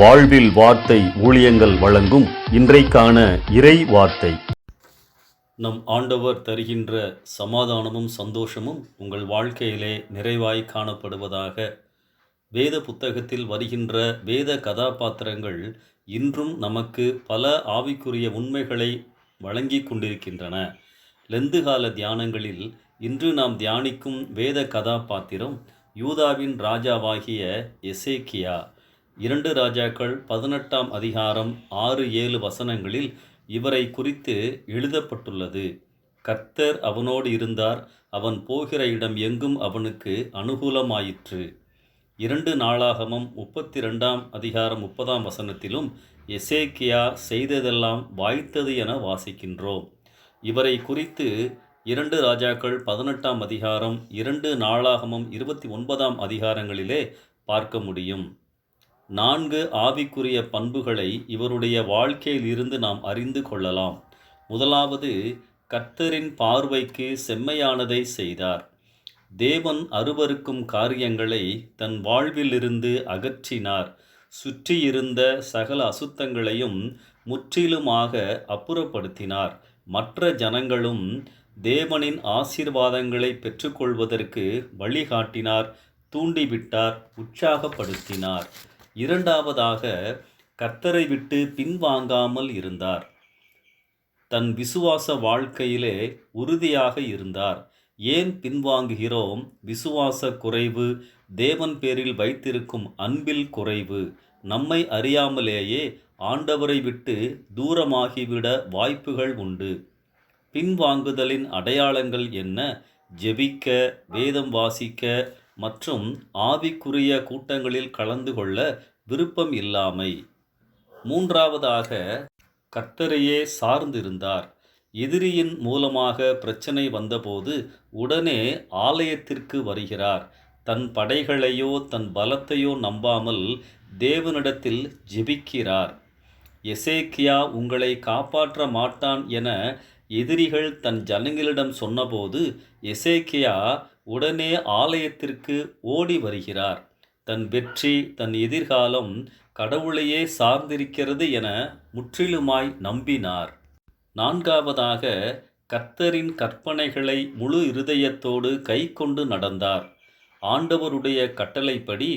வாழ்வில் வார்த்தை ஊழியங்கள் வழங்கும் இன்றைக்கான இறை வார்த்தை. நம் ஆண்டவர் தருகின்ற சமாதானமும் சந்தோஷமும் உங்கள் வாழ்க்கையிலே நிறைவாய் காணப்படுவதாக வேத புத்தகத்தில் வருகின்ற வேத கதாபாத்திரங்கள் இன்றும் நமக்கு பல ஆவிக்குரிய உண்மைகளை வழங்கி கொண்டிருக்கின்றன. லெந்து கால தியானங்களில் இன்று நாம் தியானிக்கும் வேத கதாபாத்திரம் யூதாவின் ராஜாவாகிய எசேக்கியா. இரண்டு ராஜாக்கள் பதினெட்டாம் அதிகாரம் ஆறு ஏழு வசனங்களில் இவரை குறித்து எழுதப்பட்டுள்ளது. கர்த்தர் அவனோடு இருந்தார் அவன் போகிற இடம் எங்கும் அவனுக்கு அனுகூலமாயிற்று. இரண்டு நாளாகமம் முப்பத்தி ரெண்டாம் அதிகாரம் முப்பதாம் வசனத்திலும் எசேக்கியா செய்ததெல்லாம் வாய்த்தது என வாசிக்கின்றோம். இவரை குறித்து இரண்டு ராஜாக்கள் பதினெட்டாம் அதிகாரம் இரண்டு நாளாகமம் இருபத்தி ஒன்பதாம் அதிகாரங்களிலே பார்க்க முடியும். நான்கு ஆவிக்குரிய பண்புகளை இவருடைய வாழ்க்கையில் இருந்து நாம் அறிந்து கொள்ளலாம். முதலாவது கர்த்தரின் பார்வைக்கு செம்மையானதை செய்தார். தேவன் அருவருக்கும் காரியங்களை தன் வாழ்விலிருந்து அகற்றினார். சுற்றியிருந்த சகல அசுத்தங்களையும் முற்றிலுமாக அப்புறப்படுத்தினார். மற்ற ஜனங்களும் தேவனின் ஆசீர்வாதங்களை பெற்றுக்கொள்வதற்கு வழிகாட்டினார் தூண்டிவிட்டார் உற்சாகப்படுத்தினார். இரண்டாவதாக கர்த்தரை விட்டு பின்வாங்காமல் இருந்தார். தன் விசுவாச வாழ்க்கையிலே உறுதியாக இருந்தார். ஏன் பின்வாங்குகிறோம்? விசுவாச குறைவு தேவன் பேரில் வைத்திருக்கும் அன்பில் குறைவு. நம்மை அறியாமலேயே ஆண்டவரை விட்டு தூரமாகிவிட வாய்ப்புகள் உண்டு. பின்வாங்குதலின் அடையாளங்கள் என்ன? ஜெபிக்க வேதம் வாசிக்க மற்றும் ஆவிக்குரிய கூட்டங்களில் கலந்து கொள்ள விருப்பம் இல்லாமை. மூன்றாவதாக கர்த்தரையே சார்ந்திருந்தார். எதிரியின் மூலமாக பிரச்சனை வந்தபோது உடனே ஆலயத்திற்கு வருகிறார். தன் படைகளையோ தன் பலத்தையோ நம்பாமல் தேவனிடத்தில் ஜெபிக்கிறார். எசேக்கியா உங்களை காப்பாற்ற மாட்டான் என எதிரிகள் தன் ஜனங்களிடம் சொன்னபோது எசேக்கியா உடனே ஆலயத்திற்கு ஓடி வருகிறார். தன் வெற்றி தன் எதிர்காலம் கடவுளையே சார்ந்திருக்கிறது என முற்றிலுமாய் நம்பினார். நான்காவதாக கர்த்தரின் கற்பனைகளை முழு இருதயத்தோடு கை கொண்டு நடந்தார். ஆண்டவருடைய கட்டளைப்படி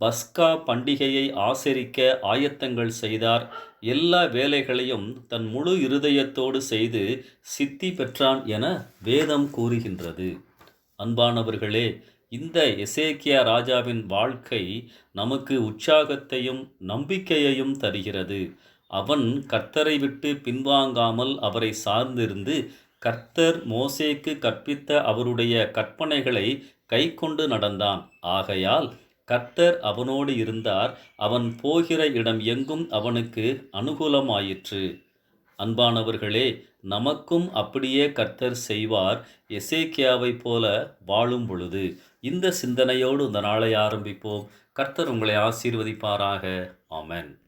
பஸ்கா பண்டிகையை ஆசரிக்க ஆயத்தங்கள் செய்தார். எல்லா வேலைகளையும் தன் முழு இருதயத்தோடு செய்து சித்தி பெற்றான் என வேதம் கூறுகின்றது. அன்பானவர்களே இந்த எசேக்கியா ராஜாவின் வாழ்க்கை நமக்கு உற்சாகத்தையும் நம்பிக்கையையும் தருகிறது. அவன் கர்த்தரை விட்டு பின்வாங்காமல் அவரை சார்ந்திருந்து கர்த்தர் மோசேக்கு கற்பித்த அவருடைய கற்பனைகளை கைக்கொண்டு நடந்தான். ஆகையால் கர்த்தர் அவனோடு இருந்தார் அவன் போகிற இடம் எங்கும் அவனுக்கு அனுகூலமாயிற்று. அன்பானவர்களே நமக்கும் அப்படியே கர்த்தர் செய்வார் எசேக்கியாவைப் போல வாழும் பொழுது. இந்த சிந்தனையோடு இந்த நாளை ஆரம்பிப்போம். கர்த்தர் உங்களை ஆசீர்வதிப்பாராக. ஆமன்.